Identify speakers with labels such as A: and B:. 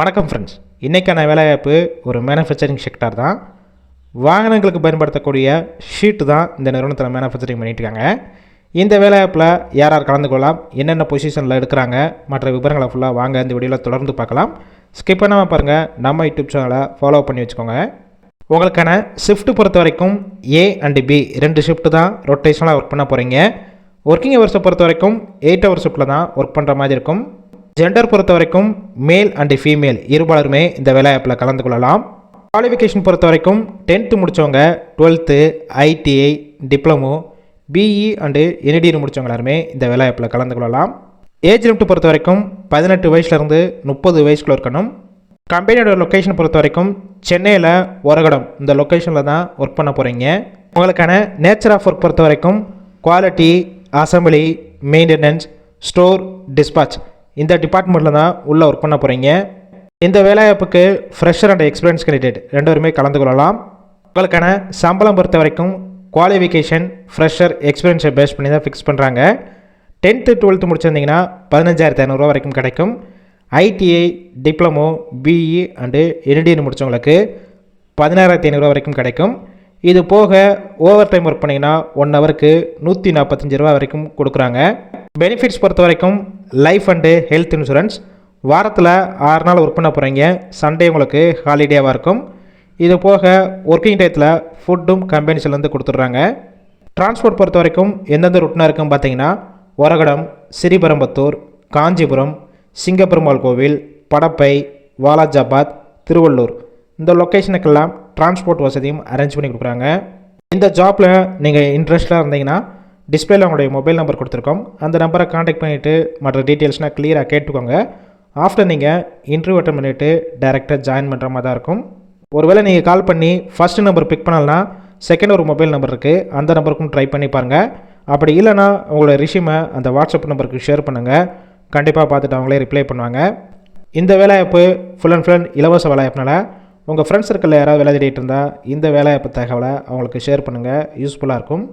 A: வணக்கம் ஃப்ரெண்ட்ஸ் இன்றைக்கான வேலைவாய்ப்பு ஒரு மேனுஃபேக்சரிங் செக்டார் தான். வாகனங்களுக்கு பயன்படுத்தக்கூடிய ஷீட்டு தான் இந்த நிறுவனத்தில் மேனுஃபேக்சரிங் பண்ணிட்டு இந்த வேலைவாய்ப்பில் யார் யார் கலந்து கொள்ளலாம் என்னென்ன பொசிஷனில் எடுக்கிறாங்க மற்ற விவரங்களை ஃபுல்லாக வாங்க இந்த வீடியோவில் தொடர்ந்து பார்க்கலாம். ஸ்கிப் பண்ணாமல் பாருங்கள் நம்ம யூடியூப் சேனலை ஃபாலோ பண்ணி வச்சுக்கோங்க. உங்களுக்கான ஷிஃப்ட் பொறுத்த வரைக்கும் ஏ அண்டு பி ரெண்டு ஷிஃப்ட்டு தான் ரொட்டேஷனாக ஒர்க் பண்ண போகிறீங்க ஒர்க்கிங் ஹவர்ஸை பொறுத்த வரைக்கும் எயிட் ஹவர் ஷிஃப்ட்டில் தான் ஒர்க் பண்ணுற மாதிரி இருக்கும். ஜெண்டர் பொறுத்த வரைக்கும் மேல் அண்டு ஃபீமேல் இருபாலருமே இந்த வேலைவாய்ப்பில் கலந்து கொள்ளலாம். குவாலிஃபிகேஷன் பொறுத்த வரைக்கும் டென்த்து முடித்தவங்க twelfth ITI diploma BE and NTR முடித்தவங்க எல்லாருமே இந்த வேலைவாய்ப்பில் கலந்து கொள்ளலாம். ஏஜ் லிமிட் பொறுத்த வரைக்கும் பதினெட்டு வயசுலேருந்து முப்பது வயசுக்குள்ள இருக்கணும். கம்பெனியோட லொக்கேஷன் பொறுத்த வரைக்கும் சென்னையில் ஒரகடம். இந்த லொக்கேஷனில் தான் ஒர்க் பண்ண போகிறீங்க உங்களுக்கான நேச்சர் ஆஃப் ஒர்க் பொறுத்த வரைக்கும் quality assembly maintenance store dispatch இந்த டிபார்ட்மெண்ட்டில் தான் உள்ளே ஒர்க் பண்ண போகிறீங்க இந்த வேலைவாய்ப்புக்கு ஃப்ரெஷர் அண்ட் எக்ஸ்பீரியன்ஸ் கேண்டிடேட் ரெண்டு பேருமே கலந்து கொள்ளலாம். உங்களுக்கான சம்பளம் பொறுத்த வரைக்கும் குவாலிஃபிகேஷன் ஃப்ரெஷர் எக்ஸ்பீரியன்ஸை பேஸ் பண்ணி தான் ஃபிக்ஸ் பண்ணுறாங்க டென்த்து டுவெல்த்து முடிச்சிருந்தீங்கன்னா பதினஞ்சாயிரத்து ஐநூறுரூவா வரைக்கும் கிடைக்கும். ITI diploma BE and NTN முடித்தவங்களுக்கு பதினாறாயிரத்தி ஐநூறுரூவா வரைக்கும் கிடைக்கும். இது போக ஓவர் டைம் ஒர்க் பண்ணிங்கன்னா ஒன் ஹவருக்கு நூற்றி நாற்பத்தஞ்சு ரூபா வரைக்கும் கொடுக்குறாங்க. பெனிஃபிட்ஸ் பொறுத்த வரைக்கும் லைஃப் அண்டு ஹெல்த் இன்சூரன்ஸ் வாரத்தில் ஆறு நாள் ஒர்க் பண்ண போகிறீங்க சண்டே உங்களுக்கு ஹாலிடேவாக இருக்கும். இது போக ஒர்க்கிங் டயத்தில் ஃபுட்டும் கம்பெனிஸ்லேருந்து கொடுத்துட்றாங்க. டிரான்ஸ்போர்ட் பொறுத்த வரைக்கும் எந்தெந்த ரூட்னா இருக்குன்னு பார்த்தீங்கன்னா ஒரகடம் ஸ்ரீபெரும்பத்தூர் காஞ்சிபுரம் சிங்கப்பெருமாள் கோவில் படப்பை வாலாஜாபாத் திருவள்ளூர். இந்த லொக்கேஷனுக்கெல்லாம் டிரான்ஸ்போர்ட் வசதியும் அரேஞ்ச் பண்ணி கொடுக்குறாங்க. இந்த ஜாப்பில் நீங்கள் இன்ட்ரெஸ்டாக இருந்தீங்கன்னா டிஸ்பிளேல அவங்களுடைய மொபைல் நம்பர் கொடுத்துருக்கோம். அந்த நம்பரை காண்டாக்ட் பண்ணிவிட்டு மற்ற டீட்டெயில்ஸ்னால் கிளியராக கேட்டுக்கோங்க. ஆஃப்டர் நீங்கள் இன்டர்வியூ அட்டன் பண்ணிவிட்டு டேரெக்டாக ஜாயின் பண்ணுற மாதிரி தான் இருக்கும். ஒருவேளை நீங்கள் கால் பண்ணி ஃபஸ்ட் நம்பர் பிக் பண்ணலன்னா செகண்ட் ஒரு மொபைல் நம்பர் இருக்குது அந்த நம்பருக்கும் ட்ரை பண்ணி பாருங்கள் அப்படி இல்லைனா உங்களோட ரிஷ்யூமை அந்த வாட்ஸ்அப் நம்பருக்கு ஷேர் பண்ணுங்கள் கண்டிப்பாக பார்த்துட்டு அவங்களே ரிப்ளை பண்ணுவாங்க. இந்த வேலைவாய்ப்பு ஃபுல் அண்ட் ஃபுல் இலவச வேலைவாய்ப்புனால உங்கள் ஃப்ரெண்ட்ஸ் சர்க்கிளில் யாராவது வேலை தேடிட்டு இருந்தால் இந்த வேலைவாய்ப்பு தகவலை அவங்களுக்கு ஷேர் பண்ணுங்கள் யூஸ்ஃபுல்லாக இருக்கும்.